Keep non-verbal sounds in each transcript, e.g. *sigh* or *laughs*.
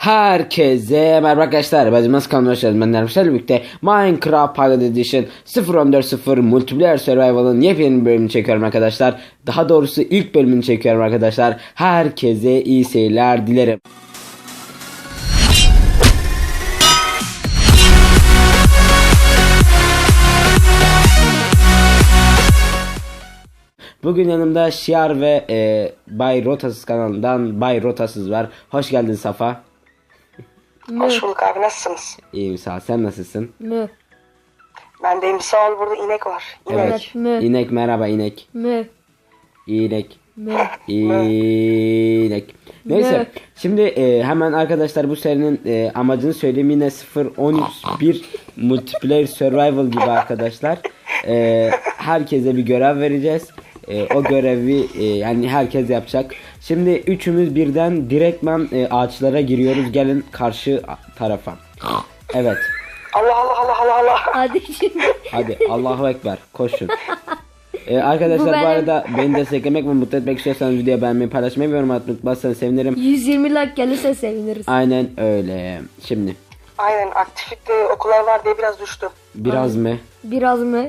Herkese merhaba arkadaşlar. Ben Cemaz kanalına. Ben Nermişlerle birlikte Minecraft Pilot Edition 0.14.0 Multiplayer Survival'ın yepyeni bölümünü çekiyorum arkadaşlar. Daha doğrusu ilk bölümünü çekiyorum arkadaşlar. Herkese iyi seyirler dilerim. Bugün yanımda Şiar ve e, Bay Rotasız kanalından Bay Rotasız var. Hoş geldin Safa. Hoş bulduk abi nasılsınız? İyiyim sağ ol. Sen nasılsın? Mü. Ben deyim sağ ol burada inek var. İnek. Evet. Mü. İnek merhaba inek. Mü. İnek. Mü. İnek. Neyse. Ne? Şimdi e, hemen arkadaşlar bu serinin e, amacını söyleyeyim. Yine 0 13 1 multiplayer survival gibi arkadaşlar. E, herkese bir görev vereceğiz. E, o görevi e, yani herkes yapacak. Şimdi üçümüz birden direktman e, ağaçlara giriyoruz. Gelin karşı tarafa. Evet. Allah Allah Allah Allah Allah. Hadi şimdi. Hadi Allahu Ekber koşun. *laughs* Ee, arkadaşlar Bu bu, arada beni desteklemek ve mutlu etmek istiyorsanız videoyu beğenmeyi paylaşmayı ve yorum atmayı unutmazsanız sevinirim. 120 like gelirse seviniriz. Aynen öyle. Şimdi Aynen aktiflikte okullar var diye biraz düştü. biraz mı? Biraz mı?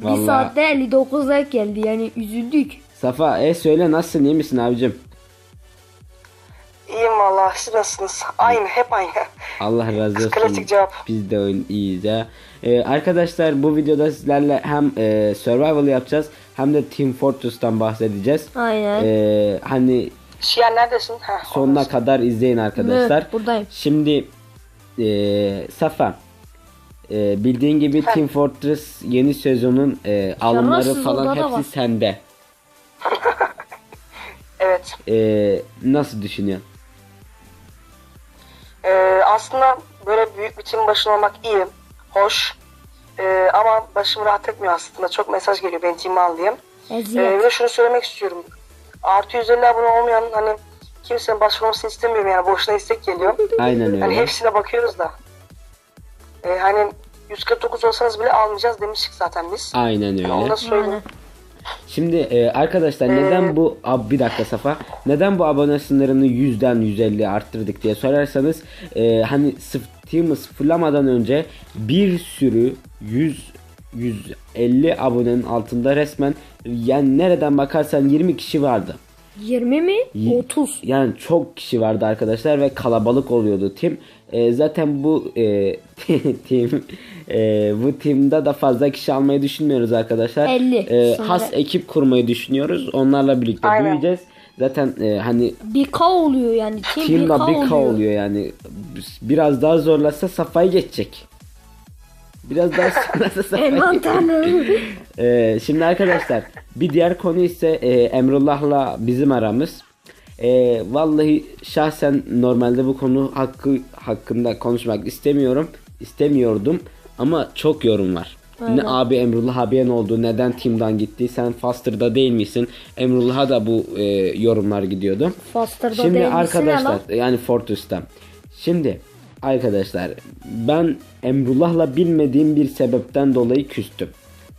Vallahi. Bir saatte 59 like geldi yani üzüldük. Safa e söyle nasılsın iyi misin abicim? İyiyim valla siz nasılsınız? Aynı hep aynı. Allah razı olsun. Klasik cevap. Biz de oyun iyiyiz ya. Ee, arkadaşlar bu videoda sizlerle hem e, survival yapacağız hem de Team Fortress'tan bahsedeceğiz. Aynen. Ee, hani Şiyan neredesin? Heh, sonuna kadar izleyin arkadaşlar. Evet, buradayım. Şimdi eee Safa eee, bildiğin gibi Team Fortress yeni sezonun eee, alımları falan hepsi var. sende. *laughs* Evet. Eee, nasıl düşünüyorsun? Ee, aslında böyle büyük bir tim başına olmak iyi. Hoş. Ee, ama başım rahat etmiyor aslında. Çok mesaj geliyor beni time al diye. Eziyet. bir de şunu söylemek istiyorum. Artı 150 abone olmayan hani kimsenin başvurmasını istemiyorum yani boşuna istek geliyor. Aynen öyle. Hani hepsine bakıyoruz da. Ee, hani 149 olsanız bile almayacağız demiştik zaten biz. Aynen öyle. Onu da söyleyeyim. Şimdi eee, arkadaşlar neden bu ab bir dakika Safa neden bu abone sınırını 100'den 150 arttırdık diye sorarsanız eee, hani sıf Team'ı sıfırlamadan önce bir sürü 100 150 abonenin altında resmen yani nereden bakarsan 20 kişi vardı. 20 mi? Y- 30. Yani çok kişi vardı arkadaşlar ve kalabalık oluyordu tim. Ee, zaten bu e, *laughs* tim e, bu timde da fazla kişi almayı düşünmüyoruz arkadaşlar. 50 Ee, sınırı. has ekip kurmayı düşünüyoruz. Onlarla birlikte Aynen. büyüyeceğiz. Zaten e, hani Bir K oluyor yani. Team bir timle K bir K oluyor. oluyor yani. Biraz daha zorlasa safayı geçecek. Biraz daha safayı Aman tanrım. ee, şimdi arkadaşlar bir diğer konu ise e, Emrullah'la bizim aramız. E, vallahi şahsen normalde bu konu hakkı hakkında konuşmak istemiyorum. istemiyordum ama çok yorum var. Aynen. Ne abi Emrullah abiye ne oldu? Neden team'dan gitti? Sen Faster'da değil misin? Emrullah'a da bu e, yorumlar gidiyordu. Faster'da Şimdi değil misin arkadaşlar lan? yani Fortress'ta. Şimdi arkadaşlar ben Emrullah'la bilmediğim bir sebepten dolayı küstüm.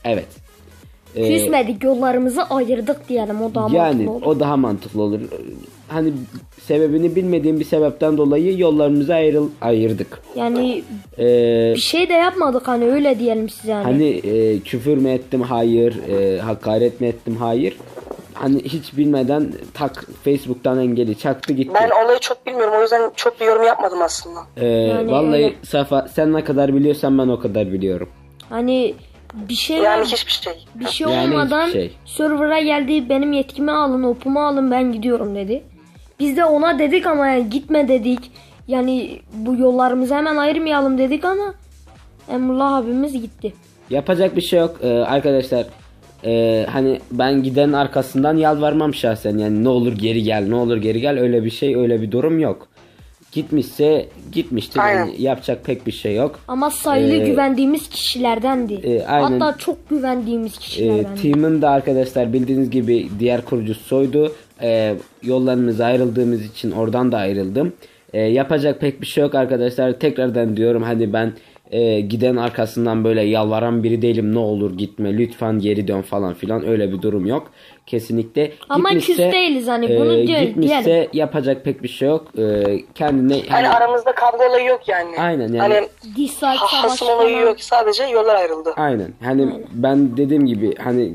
Evet. Ee, Küsmedik yollarımızı ayırdık diyelim o daha yani mantıklı olur. o daha mantıklı olur. Hani sebebini bilmediğim bir sebepten dolayı yollarımızı ayrıl ayırdık. Yani Ee, bir şey de yapmadık hani öyle diyelim size yani. hani e, küfür mü ettim? Hayır. E, hakaret mi ettim? Hayır. Hani hiç bilmeden tak Facebook'tan engeli çaktı gitti. Ben olayı çok bilmiyorum o yüzden çok bir yorum yapmadım aslında. Ee, Yani vallahi öyle. Safa sen ne kadar biliyorsan ben o kadar biliyorum. Hani bir şey Yani hiçbir şey. bir şey Yani olmadan şey. server'a geldi benim yetkimi alın opumu alın ben gidiyorum dedi. Biz de ona dedik ama yani gitme dedik. Yani bu yollarımızı hemen ayırmayalım dedik ama Emrullah abimiz gitti. Yapacak bir şey yok Ee, arkadaşlar. Ee, hani ben gidenin arkasından yalvarmam şahsen yani ne olur geri gel ne olur geri gel öyle bir şey öyle bir durum yok. Gitmişse gitmiştir Aynen. yani yapacak pek bir şey yok. Ama sayılı Ee, güvendiğimiz kişilerdendi. e, aynen. Hatta çok güvendiğimiz kişilerdendi. team'in de arkadaşlar bildiğiniz gibi diğer kurucusu soydu. Ee, yollarımız ayrıldığımız için oradan da ayrıldım. Ee, yapacak pek bir şey yok arkadaşlar. Tekrardan diyorum hani ben e, giden arkasından böyle yalvaran biri değilim ne olur gitme lütfen geri dön falan filan öyle bir durum yok. Kesinlikle Ama küs değiliz hani, bunu e, gitmişse diyelim. yapacak pek bir şey yok. E, kendine Hani hani- aramızda kavga olayı yok yani. Aynen yani. Hani Dislike ha- hasım olayı yok. Sadece yollar ayrıldı. Aynen. Hani ben dediğim gibi hani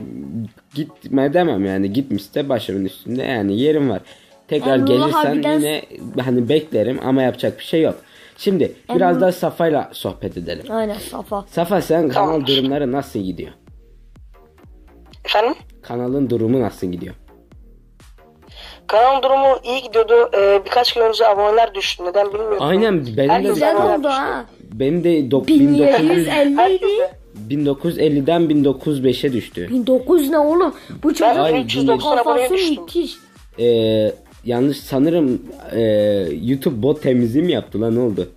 gitme demem yani gitmişse başımın üstünde yani yerim var. Tekrar Emrullah gelirsen yine hani beklerim ama yapacak bir şey yok. Şimdi biraz da Safa'yla sohbet edelim. Aynen Safa. Safa sen kanal Tamam. durumları nasıl gidiyor? Efendim? Kanalın durumu nasıl gidiyor? Kanalın durumu iyi gidiyordu. Ee, birkaç gün önce aboneler düştü. Neden bilmiyorum. Aynen benim de Herkes Güzel oldu düştü. ha. benim de 1900 1750 idi. Herkese. 1950'den 1905'e düştü. 1900 ne oğlum? Bu çocuk Ay, 390 aboneye kafası müthiş. Ee, yanlış sanırım ee, YouTube bot temizliği mi yaptı lan ne oldu?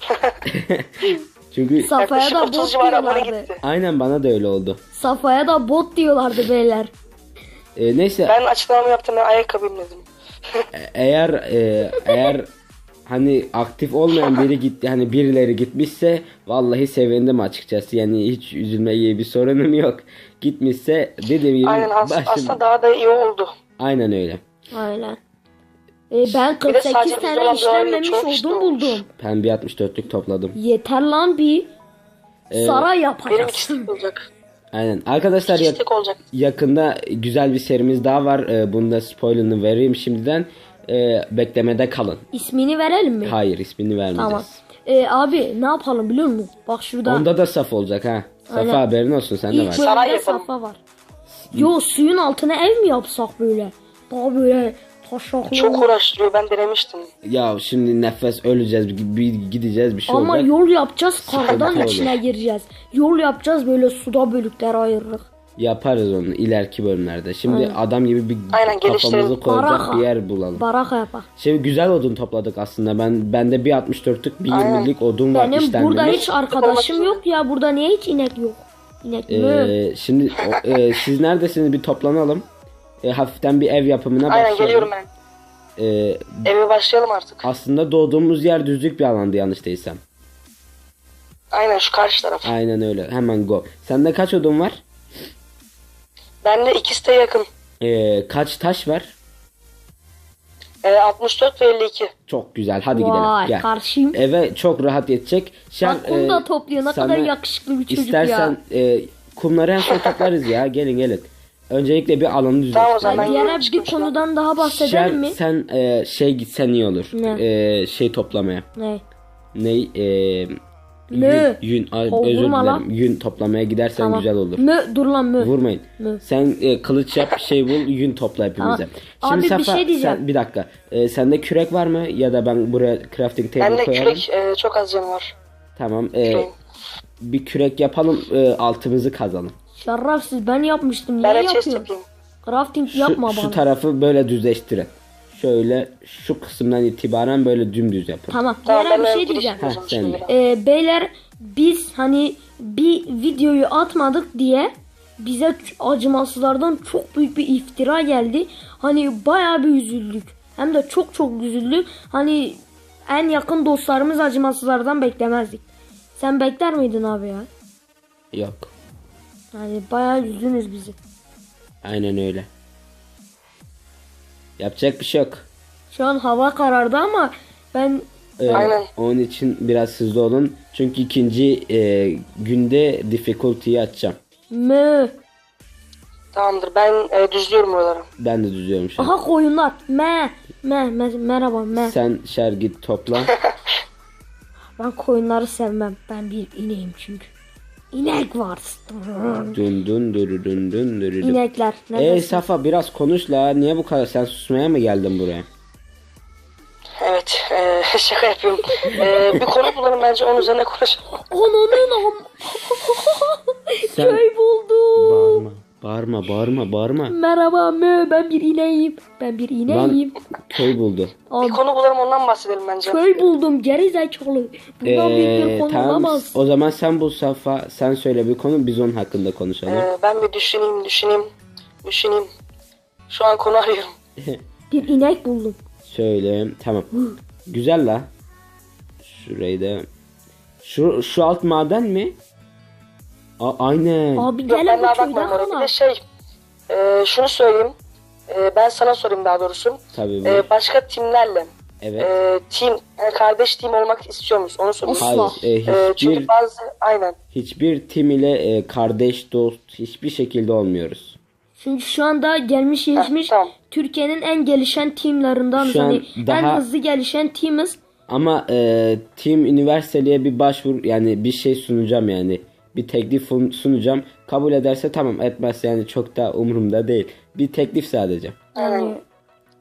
*laughs* Çünkü Safaya da bot 30 civarı abone diyorlardı. aynen bana da öyle oldu. Safaya da bot diyorlardı beyler. Ee, neyse Ben açıklamamı yaptım. Ben ayakkabı inledim. eğer e, eğer hani aktif olmayan biri gitti hani birileri gitmişse vallahi sevindim açıkçası yani hiç üzülmeye bir sorunum yok. Gitmişse dediğim gibi Aynen as- başım- aslında daha da iyi oldu. aynen öyle. Aynen. E, ben Bir de 48 sadece biz tane işlenmemiş odun buldum. Ben bir 64'lük topladım. Yeter lan bir. Saray Benim yapacağız. ikisi olacak. Aynen. Arkadaşlar olacak. yakında güzel bir serimiz daha var. Ee, bunu da spoilerını vereyim şimdiden. Ee, beklemede kalın. İsmini verelim mi? Hayır ismini vermeyeceğiz. Tamam. E, abi ne yapalım biliyor musun? Bak şurada Onda da saf olacak ha. Safa Aynen. haberin olsun sen de ilk var. Saray bölümde safa var. Yo suyun altına ev mi yapsak böyle? Daha böyle taşaklı. Çok uğraştırıyor. Ben denemiştim. Ya şimdi nefes öleceğiz bir, gideceğiz bir şey Ama olacak. yol yapacağız karadan Sıkıntı içine gireceğiz. Yol yapacağız böyle suda bölükler ayırırız. Yaparız onu ileriki bölümlerde. Şimdi adam gibi bir Aynen, kafamızı koyacak Baraka. bir yer bulalım. Baraka yapak. Şimdi güzel odun topladık aslında. Ben bende bir 64'lük bir Aynen. 20'lik odun var Benim burada işlenmemiş. hiç arkadaşım yok ya. Burada niye hiç inek yok? İnek mi? Ee, şimdi o- e, siz neredesiniz bir toplanalım. E, hafiften bir ev yapımına Aynen başlayalım. geliyorum ben. Ee, Eve başlayalım artık. aslında doğduğumuz yer düzlük bir alandı yanlış değilsem. Aynen şu karşı taraf. Aynen öyle. Hemen go. Sende kaç odun var? Bende ikisi de yakın. Ee, kaç taş var? Ee, 64 ve 52. Çok güzel. Hadi Vay gidelim. Gel. karşıyım. Eve çok rahat yetecek. Şen, Bak kum da e, topluyor. Ne kadar yakışıklı bir çocuk İstersen ya. e, kumları son toplarız ya. Gelin gelin. Öncelikle bir alanı Tamam o zaman. Ben Diğer bir konudan daha bahsedelim mi? sen e, şey gitsen iyi olur. Ne? E, şey toplamaya. Ne? Ney? E, Ne? Yün, yün ay, özür dilerim. Yün toplamaya gidersen Tamam. güzel olur. Mü dur lan mü. Vurmayın. Mü. Sen e, kılıç yap, şey bul, yün topla hepimize. Tamam. Abi bir şey diyeceğim. Sen, bir dakika. E, sende kürek var mı? Ya da ben buraya crafting table Bende koyalım. kürek e, çok az canı var. Tamam. E, bir kürek yapalım, e, altımızı kazalım. Şerefsiz ben yapmıştım. Niye Ben yapıyorsun? Crafting Şu, yapma şu bana. tarafı böyle düzleştirin. Şöyle şu kısımdan itibaren böyle dümdüz yapın. Tamam. Tamam Diğer ben bir şey diyeceğim. Heh, sen de. Ee, beyler biz hani bir videoyu atmadık diye bize acımasızlardan çok büyük bir iftira geldi. Hani bayağı bir üzüldük. Hem de çok çok üzüldük. Hani en yakın dostlarımız acımasızlardan beklemezdik. Sen bekler miydin abi ya? Yok. Yani bayağı üzdünüz bizi. Aynen öyle. Yapacak bir şey yok. Şu an hava karardı ama ben Ee, Aynen. Onun için biraz hızlı olun. Çünkü ikinci e, günde difficulty'yi açacağım. mü Tamamdır ben e, düzlüyorum oraları. Ben de düzüyorum şu an. aha koyunlar me me, me merhaba me Sen şer git topla. *laughs* ben koyunları sevmem ben bir ineğim çünkü inek var dün dün dürü dün dün dürü dün. inekler Ey? Safa biraz konuş la. Niye bu kadar? Sen susmaya mı geldin buraya? Evet e, *laughs* şaka yapıyorum. E, bir konu bulalım bence onun üzerine konuşalım. Ananın am Sen- köy buldum Bağırma. Bağırma bağırma bağırma. merhaba mü ben bir ineğim ben bir ineğim Lan köy buldu. Bir konu bulalım ondan bahsedelim bence. köy buldum geri zekalı bundan büyük bir Ee, konu tamam. olamaz O zaman sen bul Safa. Sen söyle bir konu biz onun hakkında konuşalım. E, ben bir düşüneyim düşüneyim düşüneyim. Şu an konu arıyorum. *laughs* bir inek buldum Şöyle tamam. Güzel la. Şurayı da Şu şu alt maden mi? A- aynen. Abi Yok gel ben bu daha köyden bakmadım oraya. Bir de şey e, şunu söyleyeyim. E, ben sana sorayım daha doğrusu. Tabii. E, başka timlerle evet. e, team yani kardeş team olmak istiyor muyuz? Onu. Asla. Hayır. e, E, hiçbir çünkü bazı aynen. hiçbir tim ile e, kardeş dost hiçbir şekilde olmuyoruz. Çünkü şu anda gelmiş geçmiş tamam. Türkiye'nin en gelişen teamlerinden Şu an hani en daha- hızlı gelişen teamiz. Ama e, Team Universal'e bir başvur yani bir şey sunacağım yani. Bir teklif sun- sunacağım. Kabul ederse tamam etmezse yani çok da umurumda değil. Bir teklif sadece. Yani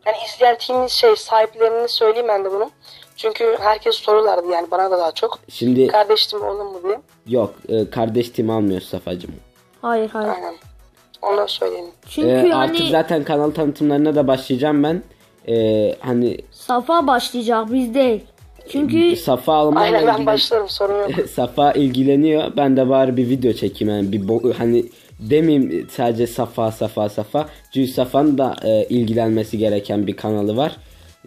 Yani izleyen team'in şey sahiplerini söyleyeyim ben de bunu. Çünkü herkes sorulardı yani bana da daha çok. Şimdi Kardeş team olur mu diye. yok e, kardeş tim almıyoruz Safacım. hayır hayır. Aynen. Onu söyleyeyim. Çünkü E, hani artık zaten kanal tanıtımlarına da başlayacağım ben. E, hani Safa başlayacak biz değil. Çünkü Safa almayla Aynen ben ilgili- başlarım sorun yok. *laughs* Safa ilgileniyor. Ben de bari bir video çekeyim yani bir bo- hani demeyeyim sadece Safa Safa Safa. Çünkü Safa'nın da e, ilgilenmesi gereken bir kanalı var.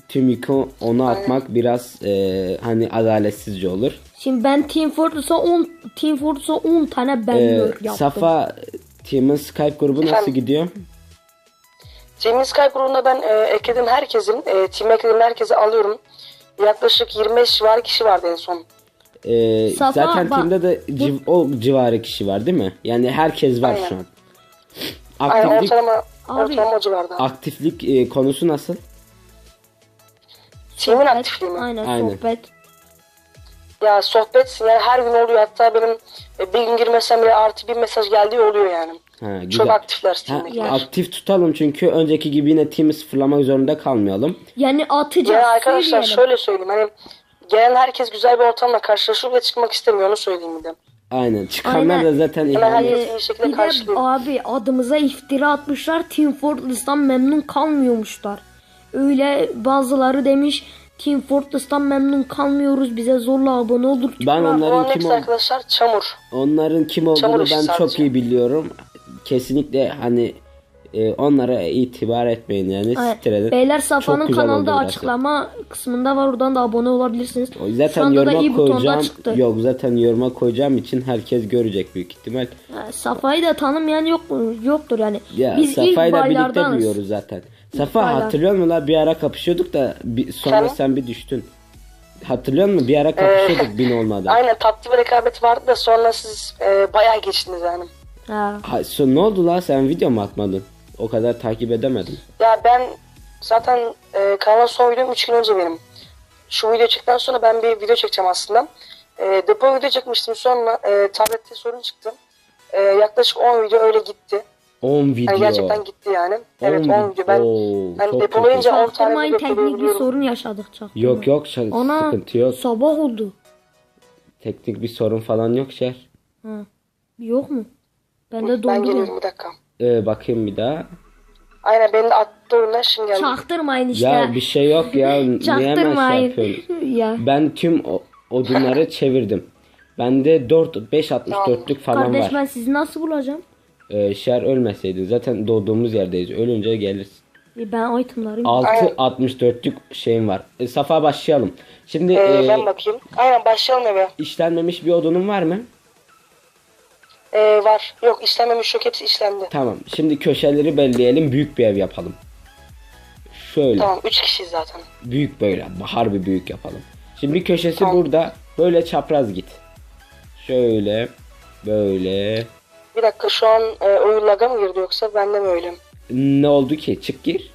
Tüm yükü ona atmak biraz e, hani adaletsizce olur. şimdi ben Team Fortress'a 10 Team Fortress'a 10 tane E, banner yaptım. Safa Team'in Skype grubu nasıl Efendim? gidiyor? Team'in Skype grubunda ben e, ekledim herkesin, e, team ekledim herkese alıyorum. Yaklaşık 25 var kişi vardı en son. E, Safa, zaten bak- team'de de civ- o civarı kişi var değil mi? Yani herkes var Aynen. şu an. Aynen Aktiflik, ortalama, Abi- ortalama o civarda. aktiflik e, konusu nasıl? Sohbet, aktifliği mi? Aynen, Aynen. sohbet. Ya sohbet yani her gün oluyor. Hatta benim e, bir gün girmesem bile artı bir mesaj geldiği oluyor yani. Ha, güzel. Çok aktifler Ha, Steam'dekiler. aktif tutalım çünkü önceki gibi yine team'i sıfırlamak zorunda kalmayalım. Yani atacağız. Yani arkadaşlar söyleyelim. şöyle söyleyeyim hani gelen herkes güzel bir ortamla karşılaşıp da çıkmak istemiyor onu söyleyeyim bir de. Aynen. Çıkanlar Aynen. da zaten Hemen ihale- herkes iyi şekilde Bir de karşılıyor. abi adımıza iftira atmışlar. Team Fortress'tan memnun kalmıyormuşlar. Öyle bazıları demiş Team Fortress'tan memnun kalmıyoruz. Bize zorla abone olur. Ben onların kim ol- arkadaşlar çamur. onların kim Çamur olduğunu işi ben çok sadece. iyi biliyorum. Kesinlikle hani e, onlara itibar etmeyin yani. Edin. Beyler Safa'nın kanalda açıklama kısmında var. Oradan da abone olabilirsiniz. O Zaten yoruma koyacağım. çıktı. Yok zaten yoruma koyacağım için herkes görecek büyük ihtimal. Ha, Safa'yı da tanımayan yok? Yoktur yani. Ya Biz ilk Safa'yla birlikte büyüyoruz zaten. Safa baylar. hatırlıyor musun la bir ara kapışıyorduk da bir, sonra Efendim? sen bir düştün. Hatırlıyor musun? Bir ara kapışıyorduk bin olmadan. Aynen tatlı bir rekabet vardı da sonra siz e, bayağı geçtiniz yani. Ha. Ha, so, ne oldu la sen video mu atmadın? O kadar takip edemedim. Ya ben zaten e, kanala son videom 3 gün önce benim. Şu video çektikten sonra ben bir video çekeceğim aslında. E, depo video çekmiştim sonra e, tablette sorun çıktı. E, yaklaşık 10 video öyle gitti. 10 video. Hani gerçekten gitti yani. Evet 10 On video. Ben Oo, hani çok depolayınca 10 tane Çaktırmayın video teknik bir sorun yaşadık çaktırmayın. Yok yok şa- Ana sıkıntı yok. sabah oldu. Teknik bir sorun falan yok Şer. Ha. Yok mu? Ben de Ben geliyorum bir dakika. Ee, bakayım bir daha. Aynen benim de attı oyundan şimdi geldi. Çaktırmayın işte. Ya bir şey yok ya. *laughs* Niye hemen şey Çaktırmayın. yapıyorsun? *laughs* ya. Ben tüm o- odunları *laughs* çevirdim. Bende 4 5.64'lük falan Kardeş var. ben sizi nasıl bulacağım? Ee, Şer ölmeseydin zaten doğduğumuz yerdeyiz. Ölünce gelirsin. E, Ben itemlarım. 6.64'lük şeyim var. E, Safa başlayalım. Şimdi Ee, e, ben bakayım. Aynen başlayalım eve. işlenmemiş bir odunun var mı? Ee, var. Yok işlenmemiş yok hepsi işlendi. Tamam. Şimdi köşeleri belleyelim. Büyük bir ev yapalım. Şöyle. Tamam 3 kişiyiz zaten. Büyük böyle. Harbi büyük yapalım. Şimdi bir köşesi Tamam. burada. Böyle çapraz git. Şöyle. Böyle. Bir dakika şu an e, oyun laga mı girdi yoksa bende mi öyle? Ne oldu ki? Çık gir.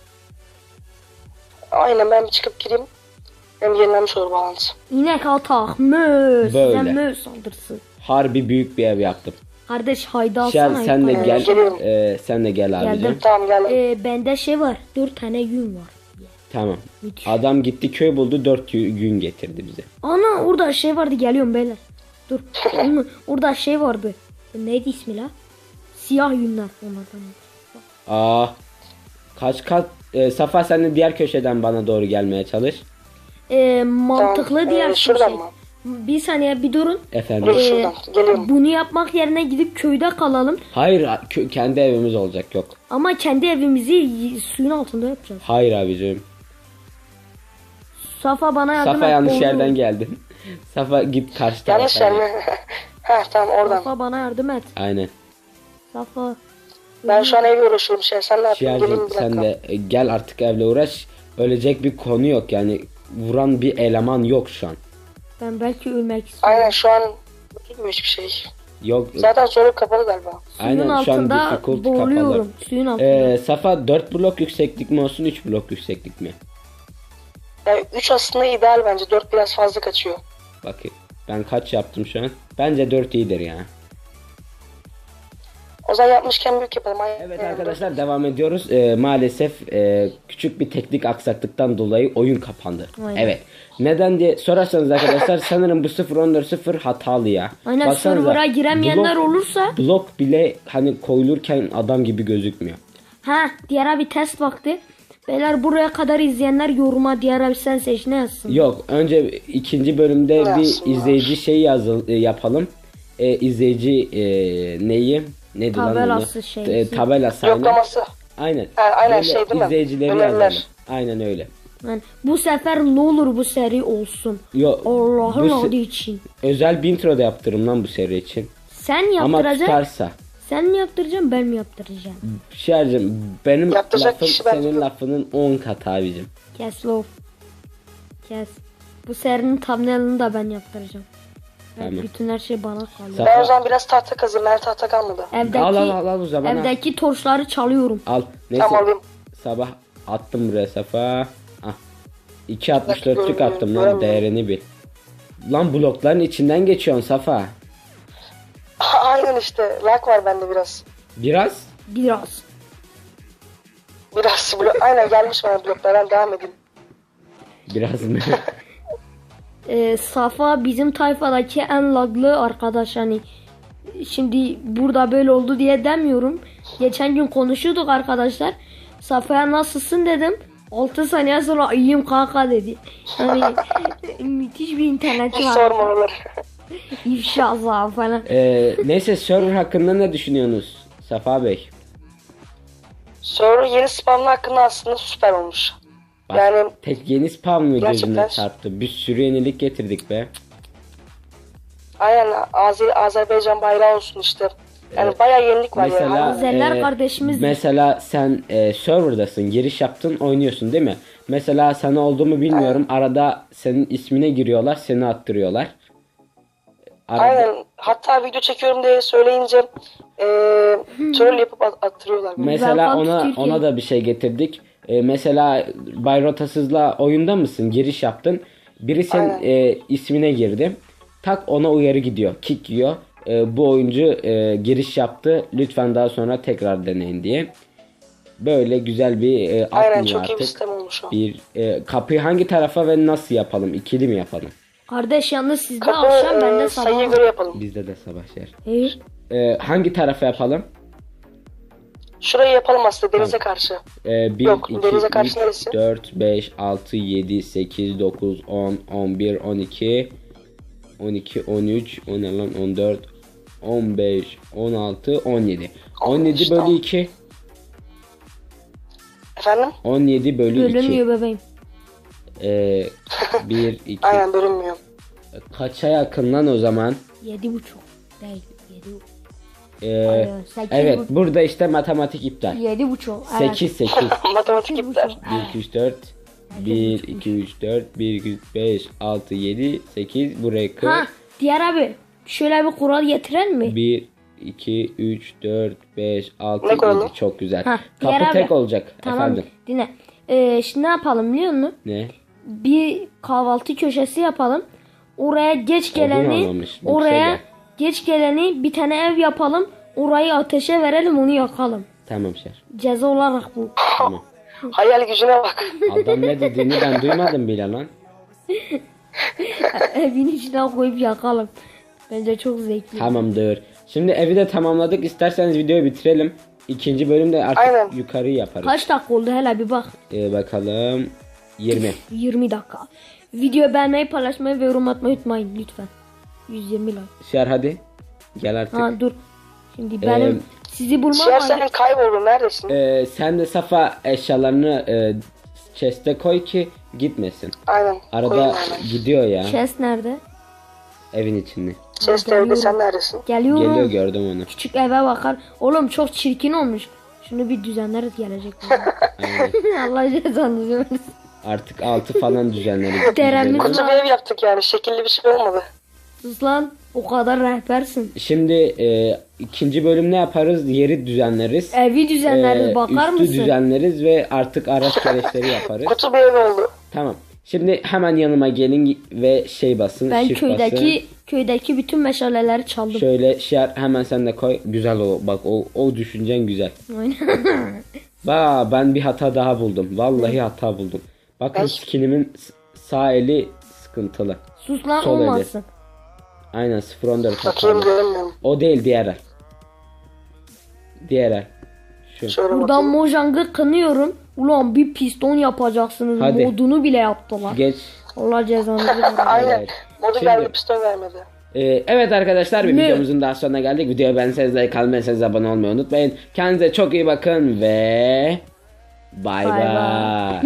Aynen ben bir çıkıp gireyim. Hem yenilenmiş olur bağlantı. İnek atak. Mö. Size Böyle. mö saldırısı. Harbi büyük bir ev yaptım. Kardeş hayda Şer alsana. sen de gel. Geliyorum. e, sen de gel abicim. Geldim. Tamam geldim. E, bende şey var. Dört tane yün var. Tamam. Müthiş. Adam gitti köy buldu. Dört gün getirdi bize. Ana orada şey vardı geliyorum beyler. Dur. Orada şey vardı. Neydi ismi la? Siyah yünler onlardan. Aa. Kaç kat e, Safa sen de diğer köşeden bana doğru gelmeye çalış. E, mantıklı Tamam, diğer e, şuradan şey. mı? Bir saniye bir durun. Efendim. Ee, şuradan geliyorum. Bunu yapmak yerine gidip köyde kalalım. Hayır kö- kendi evimiz olacak yok. Ama kendi evimizi y- suyun altında yapacağız. Hayır abicim. Safa bana yardım Safa et. yanlış oğlum. yerden geldin. *laughs* Safa git karşı tarafa. Yanlış yer mi? *laughs* Heh tamam oradan. Safa bana yardım et. Aynen. Safa. Ben şu an evle uğraşıyorum şey. Sen ne yapıyorsun? Gelin bir sen de e, gel artık evle uğraş. Ölecek bir konu yok yani. Vuran bir eleman yok şu an. Ben belki ölmek istiyorum. Aynen şu an tutmuyor hiçbir şey. Yok. Zaten soru kapalı galiba. Suyun Aynen şu an altında difficult boğuluyorum. kapalı. Suyun altında. Ee, Safa 4 blok yükseklik mi olsun 3 blok yükseklik mi? Yani 3 aslında ideal bence. 4 biraz fazla kaçıyor. Bakayım. Ben kaç yaptım şu an? Bence 4 iyidir ya. O zaman yapmışken büyük yapalım. Evet arkadaşlar devam ediyoruz. Ee, maalesef e, küçük bir teknik aksaklıktan dolayı oyun kapandı. Aynen. Evet. Neden diye sorarsanız arkadaşlar *laughs* sanırım bu 0.14.0 hatalı ya. Aynen Baksanıza, server'a giremeyenler blok- olursa Blok bile hani koyulurken adam gibi gözükmüyor. ha diğer abi test vakti. Beyler buraya kadar izleyenler yoruma diğer abi sen seç ne yazsın. Yok önce ikinci bölümde Yazsınlar. bir izleyici şey yazıl e, yapalım. E, izleyici e, neyi? Neydi lan Tabelası onu? şey. E, tabelası aynen. Yoklaması. Aynen. Ha, aynen Böyle şey değil mi? izleyicileri yazalım. Aynen öyle. Yani bu sefer ne olur bu seri olsun. Yo, Allah'ın adı için. özel bir intro da yaptırım lan bu seri için. Sen Ama yaptıracaksın. tutarsa. Sen mi yaptıracaksın ben mi yaptıracağım? Şercim benim Yaptıracak lafım kişi ben senin tutuyorum. lafının 10 katı abicim. Kes love. Kes. Bu serinin thumbnail'ını da ben yaptıracağım. Tamam. Bütün her şey bana kalıyor. Ben o zaman biraz tahta kazırım. Ben tahta kalmadı. Evdeki, Al al al al o zaman. al. evdeki torçları çalıyorum. Al. Neyse. Tamam alayım. Sabah attım buraya safa. Ah. 2.64'lük görmüyorum, attım lan değerini bil. Lan blokların içinden geçiyorsun Safa. *laughs* Aynen işte. Lag var bende biraz. Biraz. Biraz. Biraz. Blok. Aynen gelmiş bana bloklar. Ben devam edeyim. Biraz mı? *laughs* Ee, Safa bizim tayfadaki en laglı arkadaş hani. Şimdi burada böyle oldu diye demiyorum. Geçen gün konuşuyorduk arkadaşlar. Safa'ya nasılsın dedim. 6 saniye sonra iyiyim kanka dedi. Hani *laughs* müthiş bir interneti Hiç var. sorma oraları. İnşallah falan. Ee, neyse server hakkında ne düşünüyorsunuz Safa Bey? Sonra yeni spamlı hakkında aslında süper olmuş. Yani tek yeni spam mı gözüne çarptı? Bir sürü yenilik getirdik be. aynen Azer Azerbaycan bayrağı olsun işte. Yani bayağı yenilik var Mesela yani. Azerler e, kardeşimiz. Mesela sen e, serverdasın, giriş yaptın, oynuyorsun değil mi? Mesela sana oldu mu bilmiyorum. Arada senin ismine giriyorlar, seni attırıyorlar. Arada, Aynen. Hatta video çekiyorum diye söyleyince eee troll yapıp at- attırıyorlar. Mesela ona ona da bir şey getirdik. E, mesela Bay Rotasız'la oyunda mısın? Giriş yaptın. Biri senin Aynen. e, ismine girdi. Tak ona uyarı gidiyor. Kick yiyor. E, bu oyuncu e, giriş yaptı. Lütfen daha sonra tekrar deneyin diye. Böyle güzel bir e, Aynen çok iyi bir artık. sistem olmuş o. Bir e, kapıyı hangi tarafa ve nasıl yapalım? İkili mi yapalım? Kardeş yalnız sizde Kapı akşam bende eee, sayıya sabah. göre yapalım. Bizde de sabah yer. Hey, E, hangi tarafa yapalım? Şurayı yapalım aslında denize karşı. E, 1, Yok, 2, denize 3, karşı neresi? 4, 5, 6, 7, 8, 9, 10, 11, 12, 12, 13, 10 lan 14, 15, 16, 17. 17 bölü 2. Efendim? 17 bölü 2. bölünmüyor bebeğim. E, 1, 2. Aynen bölünmüyor. Kaça yakın lan o zaman? Yedi buçuk. Değil. Yedi, E, Aynen, sekiz evet bu- burada işte matematik iptal. yedi buçuk. Evet. 8, 8. *laughs* Matematik iptal. buçuk. 1, 2, 3, 4. 1, 2, 3, 4, 1, 2, 3, 5, 6, 7, 8. Buraya 40. Ha diğer abi şöyle bir kural getiren mi? 1, 2, 3, 4, 5, 6, Ne koyalım? 7. Çok güzel. Ha, diğer Kapı abi. tek olacak Tamam efendim. dinle. Ee, şimdi ne yapalım biliyor musun? Ne? Bir kahvaltı köşesi yapalım. Oraya geç geleni almamış, bir oraya şey geç geleni bir tane ev yapalım. Orayı ateşe verelim onu yakalım. Tamam Şer. Ceza olarak bu. Tamam. Hayal gücüne bak. Adam ne dediğini ben duymadım bile lan. *laughs* Evin içine koyup yakalım. Bence çok zevkli. Tamamdır. Şimdi evi de tamamladık. İsterseniz videoyu bitirelim. İkinci bölümde artık Aynen. yukarı yaparız. Kaç dakika oldu hele bir bak. Ee, bakalım. 20. 20 dakika. Videoyu beğenmeyi, paylaşmayı ve yorum atmayı unutmayın lütfen. 120 like. Şer hadi. Gel artık. Ha dur. Şimdi benim Ee, sizi bulmam Şiar var. sen kayboldun neredesin? Ee, sen de Safa eşyalarını e, chest'e koy ki gitmesin. Aynen. Arada gidiyor ya Chest nerede? evin içinde. Chest evde sen neredesin? Geliyorum. Geliyor gördüm onu. Küçük eve bakar. Oğlum çok çirkin olmuş. Şunu bir düzenleriz gelecek. *laughs* *laughs* Allah cezanızı versin. Artık altı falan düzenleriz. Kutu bir ev yaptık yani. Şekilli bir şey olmadı. Sus lan. O kadar rehbersin. Şimdi e, ikinci bölüm ne yaparız? Yeri düzenleriz. Evi düzenleriz E, bakar üstü mısın? düzenleriz ve artık araç gereçleri yaparız. Kutu bir ev oldu. Tamam. Şimdi hemen yanıma gelin ve şey basın. Ben shift köydeki köydeki bütün meşaleleri basın. çaldım. Şöyle şey hemen sen de koy. Güzel o. Bak o, o düşüncen güzel. Aynen. *laughs* Ba ben bir hata daha buldum. Vallahi hata buldum. Bakın skinimin s- sağ eli sıkıntılı. Sus lan Sol eli. olmasın. Aynen 014 Bakayım göremiyorum. O değil diğer el. Diğer el. Şu. Şöyle Buradan bakayım. Mojang'ı kınıyorum. Ulan bir piston yapacaksınız. Hadi. Modunu bile yaptılar. Geç. Allah cezanızı versin. *laughs* Aynen. Evet. Modu Şimdi- geldi piston vermedi. Ee, evet arkadaşlar bir Ne? videomuzun daha sonuna geldik. Videoya beğendiyseniz like kalmayırsanız abone olmayı unutmayın. Kendinize çok iyi bakın ve bay Bay.